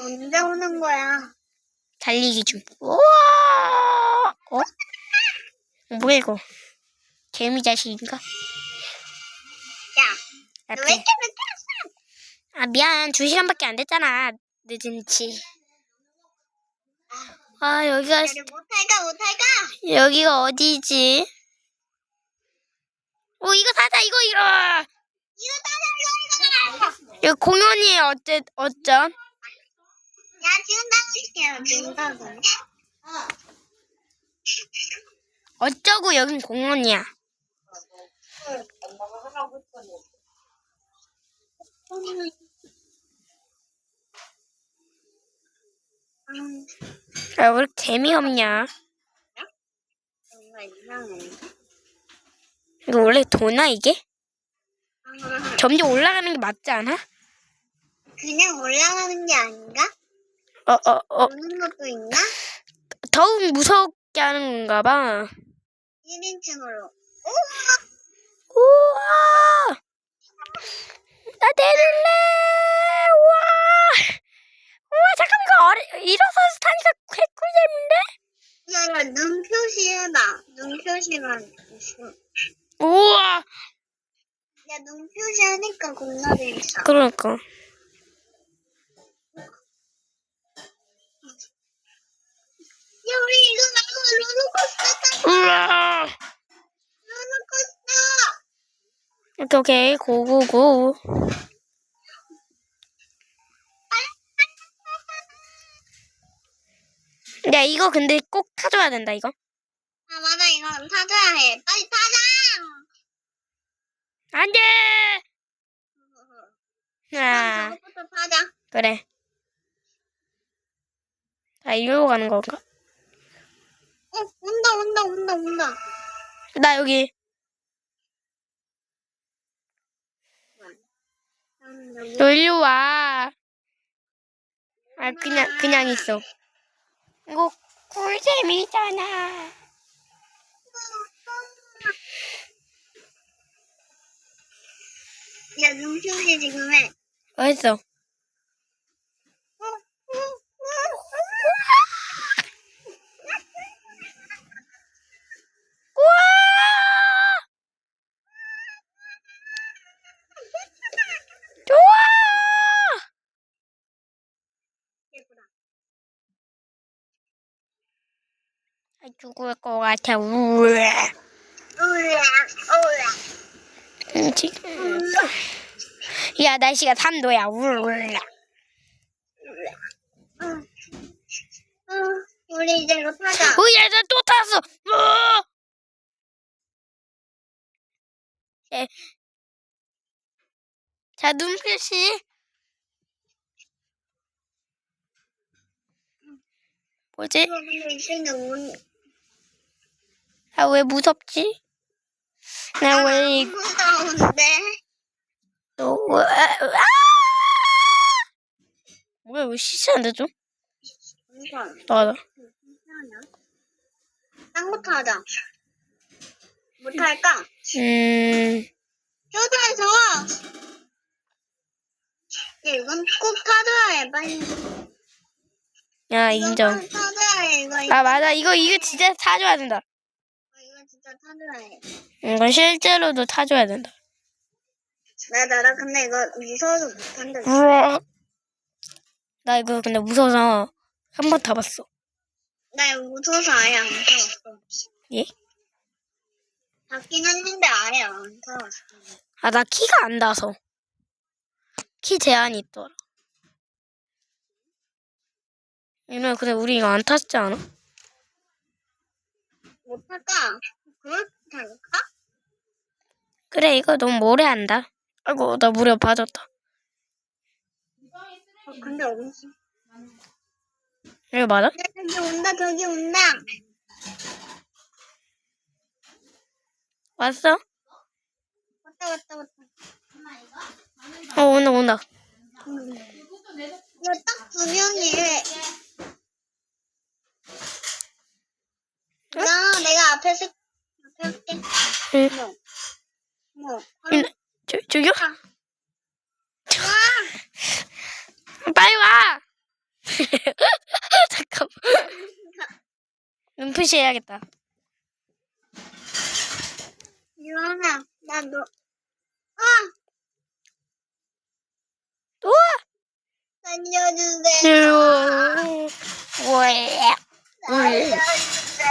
언제 오는 거야? 달리기 중. 우와! 어? 뭐야 이거? 개미 자식인가? 야, 아, 너왜 이렇게 늦게 아 미안. 두 시간밖에 안 됐잖아. 늦은지. 아 여기가 못할까, 못할까? 여기가 어디지? 오 이거 사자 이거 이거. 이거 따자, 이거, 이거. 이거 공연이에요. 어째 어쩜? 야, 지금 따고 있게요, 지금 따고. 어쩌고 여긴 공연이야. 음, 아, 왜 이렇게 재미없냐? 이상해. 이거 원래 도나 이게? 아, 점점 올라가는 게 맞지 않아? 그냥 올라가는 게 아닌가? 어, 어, 어. 오는 것도 있나? 더욱 무섭게 하는 건가 봐. 1인칭으로. 우와! 나 내릴래! 우와! 우와, 잠깐 이거 어리, 일어서서 타니까 개꿀잼인데? 야, 야, 눈 표시해봐. 눈 표시만. 우와! 야, 눈 표시하니까 겁나 재밌어. 그러니까. 우리 이거 말고 롤러코스터 타. 롤러코스터. 오케이, 오케이. 고고고. 야, 이거 근데 꼭 타줘야 된다, 이거. 아, 맞아. 이건 타줘야 해. 빨리 타자! 안 돼! 아, 저것부터 타자. 그래. 아, 이리로 가는 건가? 어, 온다, 온다, 온다, 온다. 나 여기. 너 일로 와. 아, 그냥, 그냥 있어. 이거 꿀잼이잖아. 야, 눈 표시 지금 해. 어딨어? 우와! 좋아! 예쁘다. 아, 죽을 것 같아. 우라, 우라. 음, 지금. 야, 날씨가 3도야. 우와. 응. 응, 우리 이제 이거 타자. 어, 야, 나또 탔어. 어! 예. 자. 뭐지? 이거 근데 이제는 온, 아, 왜 무섭지? 나 왜, 이- 무서운데? 너, 왜, 아! 뭐야, 왜 시시한데 좀? 이건 나가자. 괜찮아. 딴거 타자. 뭐 탈까? 음, 쪼다에서 야, 이건 꼭 타줘야 해, 빨리. 야, 인정. 꼭 타줘야 해, 이거. 이거, 아, 맞아. 이거, 이거 진짜 타줘야 된다. 해. 이거 실제로도 타줘야 된다. 나, 나, 나 근데 이거 무서워서 못 한다. 우와. 나 이거 근데 무서워서 한 번 타봤어. 나 이거 무서워서 아예 안 타봤어. 예? 닿긴 했는데 아예 안 타봤어. 아, 나 키가 안 닿아서. 키 제한이 있더라. 이놈 근데 우리 이거 안 탔지 않아? 못 탈까? 그래, 이거 너무 오래 한다. 아이고, 나 물에 빠졌다. 어, 근데 어딨어? 이거 맞아? 야, 저기 온다, 저기 온다. 왔어? 왔다, 왔다, 왔다. 어, 온다, 온다. 음. 이거 딱 두 명이. 나, 내가 앞에 쓸, 앞에 할게. 응. 뭐, 뭐, 근데, 저, 저기요? 와, 빨리 와! 잠깐만. 눈표시 해야겠다. 유한아, 나 너, 아! 우와! 살려주세요. 왜? 살려주세요.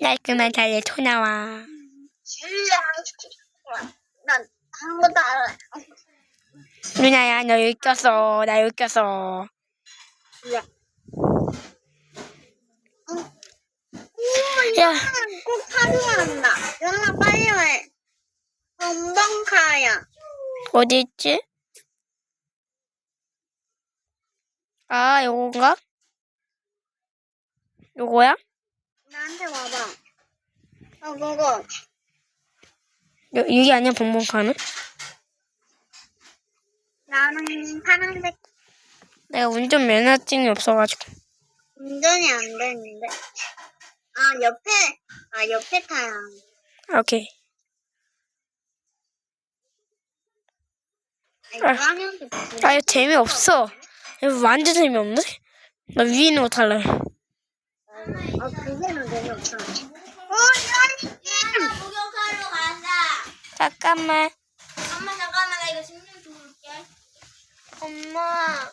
깔끔한 자리에 토 나와. 난 아무것도 안 해. 누나야, 너 여기 꼈어. 나 여기 꼈어. 야. 야, 꼭 사료한다. 연아 빨리 해. 건방카야. 어디 있지? 아, 요건가? 요거야? 나한테 와봐. 어, 그거. 요, 이게 아니야, 봉봉카는? 나는 파란색 내가 운전 면허증이 없어가지고. 운전이 안 되는데. 아, 옆에, 아, 옆에 타야. 아, 오케이. 아니, 아. 하면서 아, 이거 재미없어. 이거 완전 재미없네? 나 위에 있는 거 탈래. 아, 그게는 재미없어. 어, 야, 목욕하러 간다. 잠깐만. 엄마 잠깐만 나 이거 볼게. 엄마.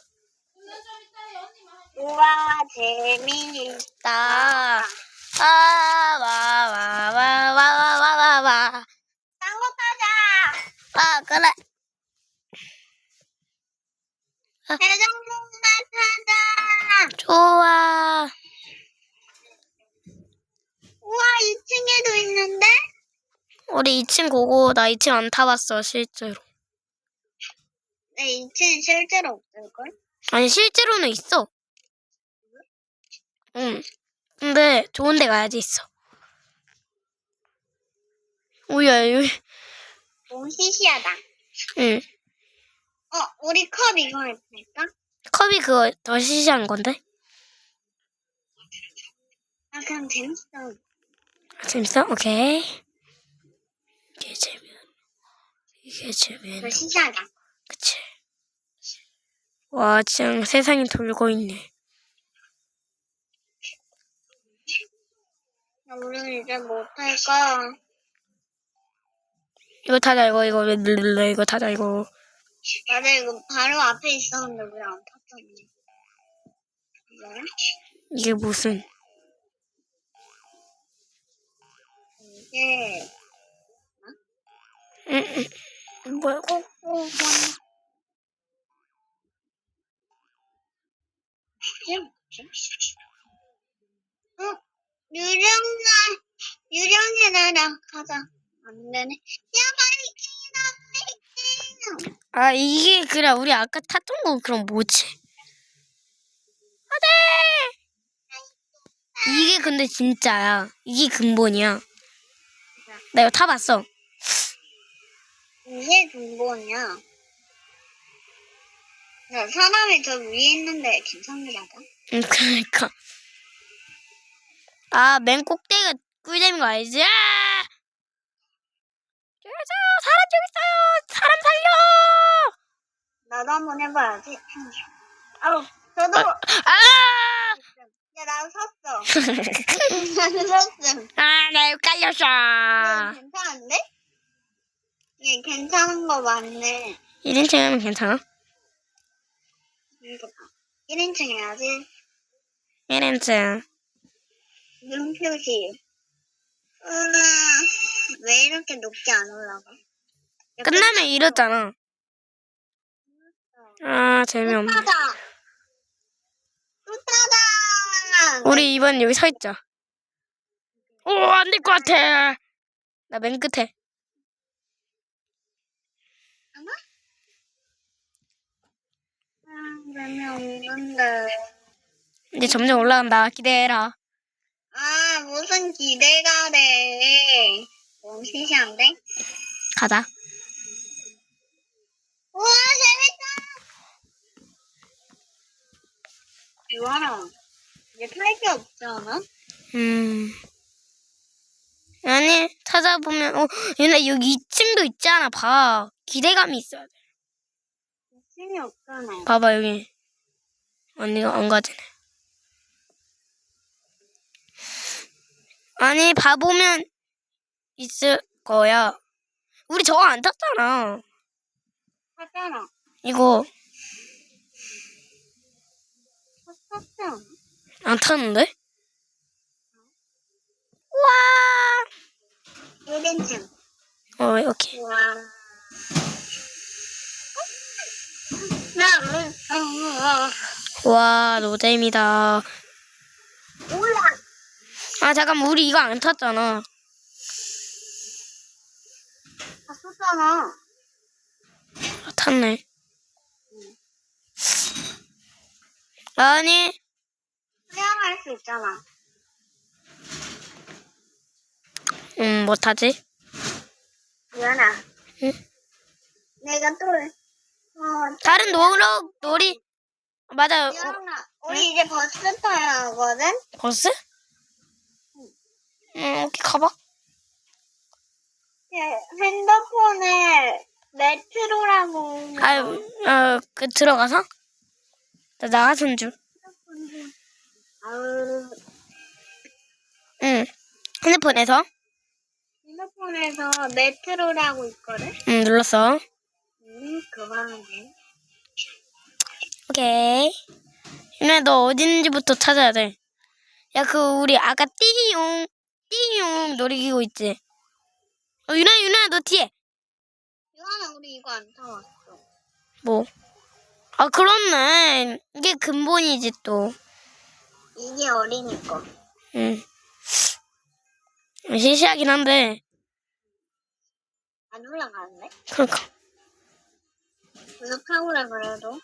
우와, 재미있다. 나. 아, 와, 와, 와, 와, 와, 와, 와, 와. 딴거 타자. 아, 그래. 대정동만 타자. 좋아. 우와, 2층에도 있는데? 우리 2층 고고, 나 2층 안 타봤어, 실제로. 네, 2층 실제로 없을걸? 아니, 실제로는 있어. 응. 근데 좋은 데 가야지 있어. 오야, 여기. 너무 시시하다. 응. 어, 우리 컵 이거 했을까? 컵이 그거 더 시시한 건데? 아, 그냥 재밌어. 아, 재밌어? 오케이. 이게 재면. 이게 재면. 더 시시하다. 그치. 와, 진짜 세상이 돌고 있네. 야, 우리 이제 못할까? 이거 타자, 이거, 이거, 르르르, 이거 타자, 이거. 맞아, 이거 바로 앞에 있었는데 왜 안 탔었니? 왜? 이게 무슨. 이게, 응, 응. 뭐야, 유령아, 유령이 나랑 가자. 안 되네. 야, 바이킹이다, 바이킹! 아, 이게, 그래, 우리 아까 탔던 건 그럼 뭐지? 안 돼! 이게 근데 진짜야. 이게 근본이야. 나 이거 타봤어. 이게 근본이야. 야, 사람이 저 위에 있는데 맞아? 응, 그러니까. 아, 맨 꼭대기가 꿀잼인 거 알지? 아! 저기요, 사람 저기 있어요! 사람 살려! 나도 한번 해봐야지. 아우, 저도, 아! 야, 나도 섰어. 나도 섰어. 아, 나 깔렸어. 얘 괜찮은데? 얘 괜찮은 거 맞네. 1인칭 하면 괜찮아? 이거 봐. 1인칭 해야지. 1인칭. 눈 표시. 으아, 왜 이렇게 높게 안 올라가? 야, 끝나면 이렇잖아. 아, 재미없네. 타다. 우리 이번 여기 서 있자. 오, 안 될 것 같아. 나 맨 끝에. 아, 재미없는데. 이제 점점 올라간다. 기대해라. 아, 무슨 기대가 돼. 너무 시시한데? 가자. 우와, 재밌다! 유아라, 얘탈게 없지 않아? 음, 아니 찾아보면 어 얘네 여기 2층도 있잖아 봐 기대감이 있어야 돼 힘이 없잖아요. 봐봐 여기 언니가 안 가지네 아니 봐보면 있을 거야 우리 저거 안 탔잖아 하잖아. 이거 탔었어. 안 탔는데? 우와 1인칭. 어 이렇게 우와. 나, 음, 음, 와 노잼이다. 아 잠깐만 우리 이거 안 탔잖아 탔었잖아. 아, 탔네 아니 수영할 수 있잖아. 음 못하지 미안아. 응? 내가 또, 어, 다른 노력 놀이 맞아 어, 미안아. 우리 이제 버스 타야 하거든? 버스? 음 오케이 가봐 예, 핸드폰에 메트로라고. 아유 어 그 들어가서 나 나가선 줄 아유, 응. 핸드폰에서 핸드폰에서 메트로라고 있거든? 응 눌렀어 음, 그만하지. 오케이 유나 너 어디 있는지부터 찾아야 돼 야 그 우리 아까 띠용 띠용 놀이기구 있지 어 유나 유나 너 뒤에 이거는 우리 이거 안 타왔어. 뭐? 아 그렇네 이게 근본이지 또 이게 어린이 거. 응. 시시하긴 한데 안 올라가는데? 그러니까 타고라 그래도.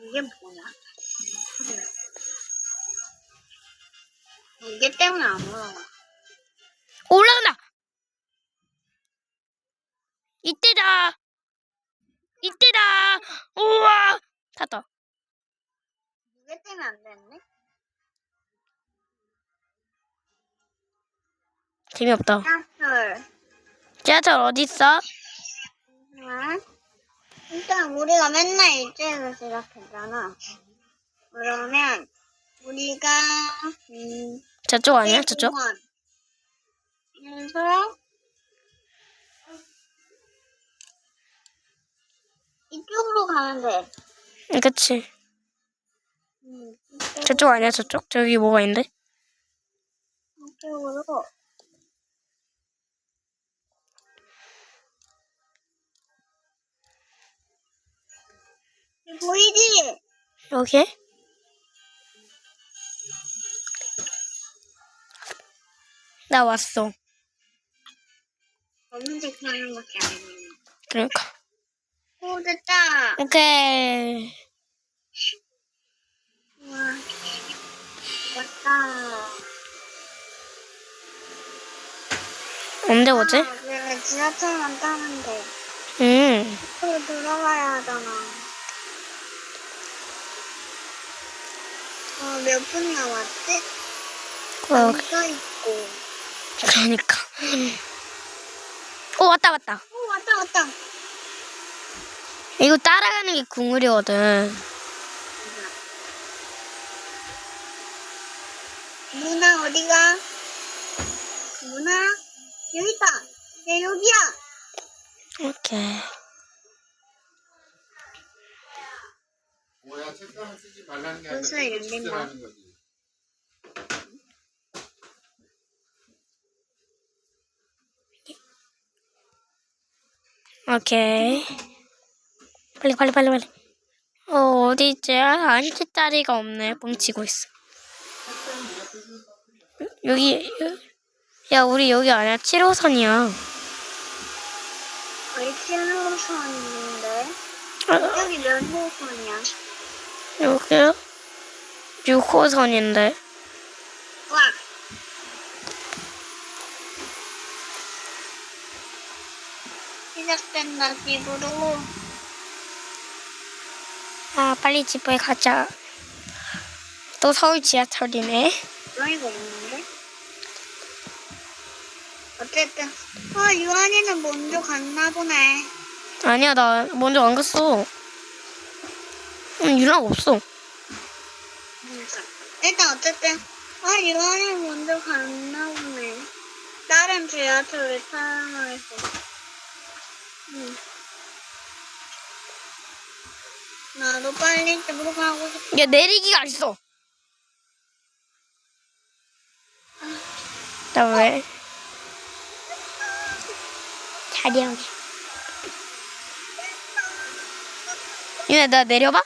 이게 뭐야? 이게 때문에 안 올라가. 올라간다 이때다 이때다 우와 탔다 이게 때문에 안 됐네? 재미없다 짝풀. 지하철 어딨어? 응? 일단 우리가 맨날 일찍을 시작했잖아. 그러면 우리가 음, 저쪽 아니야 저쪽? 공원. 그래서 이쪽으로 가면 돼. 응, 그치 음, 저쪽 아니야 저쪽? 저기 뭐가 있는데? 이쪽으로. 보이지? 여기? 나 왔어 검은색 사람밖에 안 보이네. 그러니까 오, 됐다. 오케이 우와. 왔다. 언제 오지? 아, 그래, 지하철만 돼. 응 앞으로 들어가야 하잖아. 어, 몇 분 남았지? 어, 써 있고. 그러니까 오 왔다 왔다 오, 왔다, 왔다. 이거 따라가는 게 국물이거든 누나, 어디가? 누나? 여기 있다. 내 여기야. 오케이 뭐야 책상을 쓰지 말라는 게 아니라 벌써 책을. 치라는 거지. 오케이 빨리 빨리 빨리 빨리 어 어디 있지? 아, 앉을 자리가 없네 뻥치고 있어 여기 야 우리 여기 아니야 7호선이야 여기 7호선 있는데. 아, 여기 몇 호선이야? 여기요? 6호선인데 와. 시작된다, 집으로. 아 빨리 집에 가자 또 서울 지하철이네. 유한이가 없는데? 어쨌든 아 유한이는 먼저 갔나 보네. 아니야, 나 먼저 안 갔어. 응, 유랑 없어. 그러니까. 일단 어쨌든 아 유한이 먼저 갔나 보네. 다른 지하철을 사용해서. 응. 나도 빨리 집으로 가고 싶어. 야, 내리기가 있어. 나 왜? 자리하게. 유나, 나 내려봐?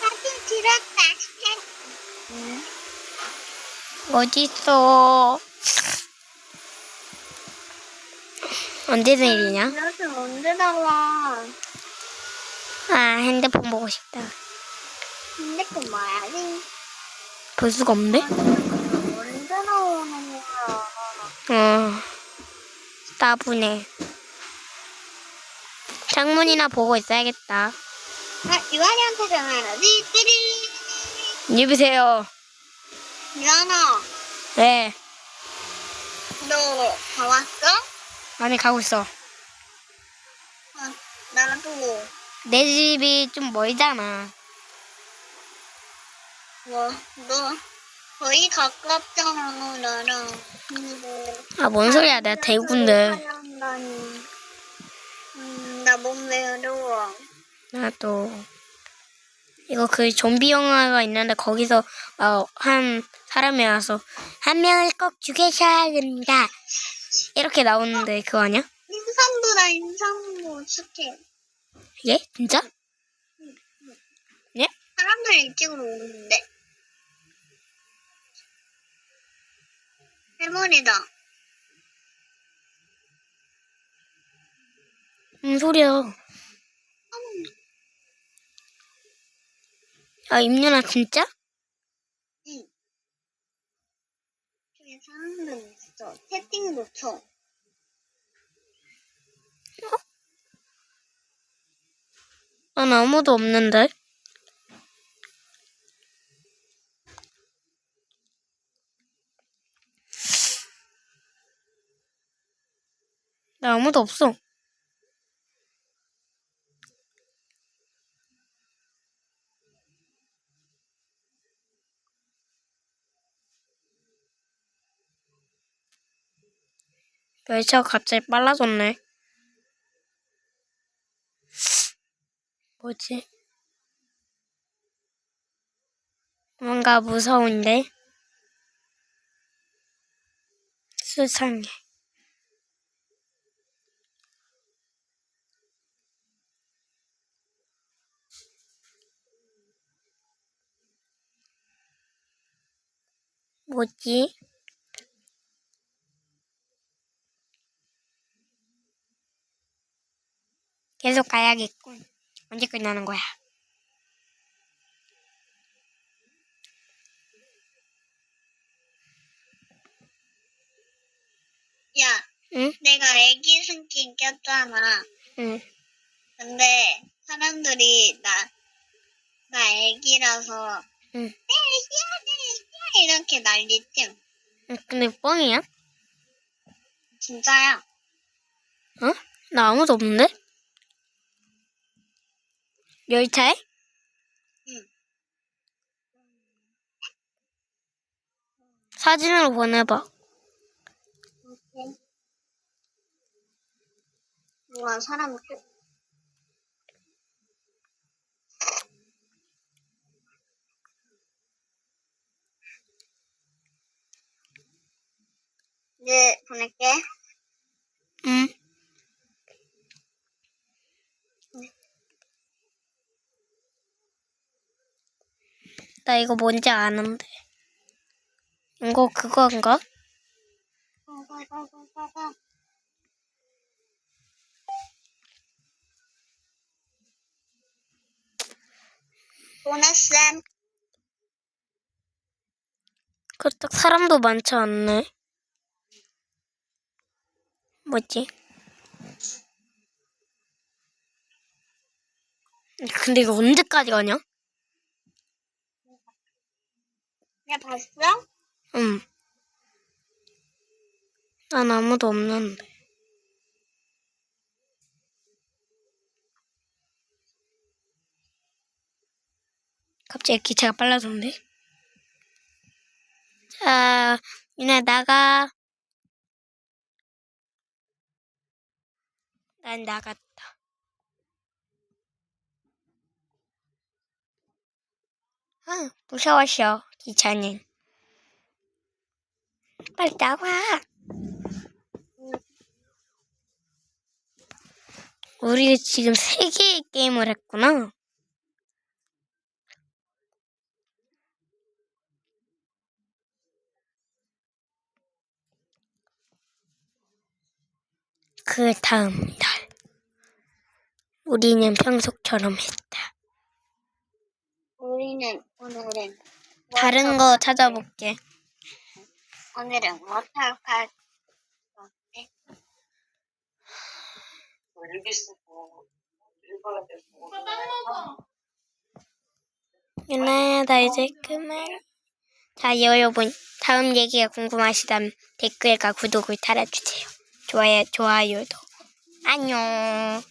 사진 들었다. 응? 어딨어? 언제 내리냐? 지하철 언제 나와? 아, 핸드폰 보고 싶다. 핸드폰 봐야지. 볼 수가 없는데? 언제 나오는 거야? 어, 따분해. 창문이나 보고 있어야겠다. 아, 유한이한테 전화해야지. 띠리. 여보세요. 유한아, 네. 너다 왔어? 아니, 가고 있어. 아, 나도. 내 집이 좀 멀잖아. 뭐, 너 거의 가깝잖아, 나랑. 아, 뭔 소리야. 내가 대구인데. 음, 나 몸매 어려워. 나도. 이거 그 좀비 영화가 있는데 거기서 어, 한 사람이 와서 한 명을 꼭 죽이셔야 됩니다. 이렇게 나오는데 그거 아니야? 인삼도다, 인삼도 스킬. 예? 진짜? 예? 사람들 일찍으로 오는데. 해머리다. 무슨 소리야? 아, 임윤아, 진짜? 응. 저기 사람들 있어. 채팅도 쳐. 난 아무도 없는데. 나 아무도 없어. 열차가 갑자기 빨라졌네. 뭐지? 뭔가 무서운데? 수상해. 뭐지? 계속 가야겠군. 언제 끝나는 거야? 야, 응? 내가 애기 스킨 꼈잖아. 응. 근데 사람들이 나, 나 애기라서 응. 애기야, 애기야 이렇게 난리쯤. 응, 근데 뻥이야? 진짜야. 어? 나 아무도 없는데? 열차에? 응. 사진으로 보내봐. 우와, 사람 또. 이제 보낼게. 응. 나 이거 뭔지 아는데. 이거 그건가? 보냈음. 그렇다 사람도 많지 않네. 뭐지? 근데 이거 언제까지 가냐? 야, 봤어? 응. 난 아무도 없는데. 갑자기 기차가 빨라졌는데? 자, 유나 나가. 난 나갔다. 아, 무서웠어, 기차는. 빨리 나와. 우리 지금 세 개의 게임을 했구나. 그 다음 날, 우리는 평소처럼 했다. 우리는 오늘은 다른 거 찾아볼게. 오늘은 워터 파크 빵 먹어. 유나야, 나 이제 그만. 자, 여러분, 다음 얘기가 궁금하시다면 댓글과 구독을 달아주세요. 좋아요, 좋아요도. 안녕.